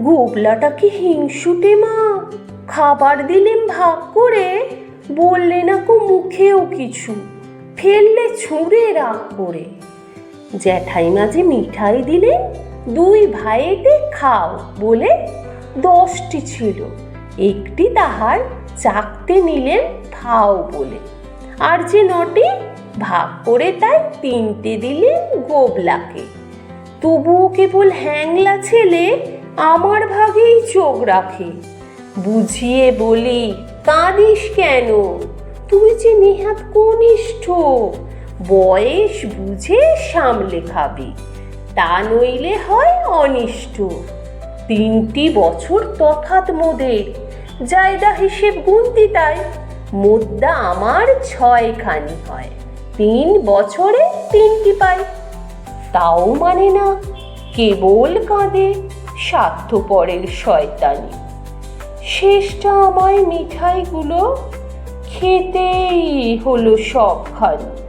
গোবলাটা কি হিংসুটে, মা? খাবার দিলেন ভাগ করে, বললে না কো মুখেও কিছু, ফেললে ছুঁড়ে রাগ করে। জ্যাঠাই যে মিঠাই দিলেন, দুই ভাইয়েতে খাও বলে দশটি ছিল, একটি তাহার চাকতে নিলেন খাও বলে, আর যে নটি ভাগ করে তাই তিনটে দিলেন গোবলাকে তবুও কেবল হ্যাংলা ছেলে আমার ভাগেই চোখ রাখে। বুঝিয়ে বলি, কাঁদিস কেন? তুই যে নেহাত কনিষ্ঠ, বয়স বুঝে সামলে খাবি, তা নইলে হয় অনিষ্ট। তিনটি বছর তফাৎ মোদের, জায়দা হিসেব গুনতি তাই মুদ্রা আমার ছয়খানি হয়, তিন বছরে তিনটি পাই। তাও মানে না, কেবল কাঁদে স্বার্থপরের শয়তানি। শেষটা আমায় মিঠাইগুলো খেতেই হলো সবখানি।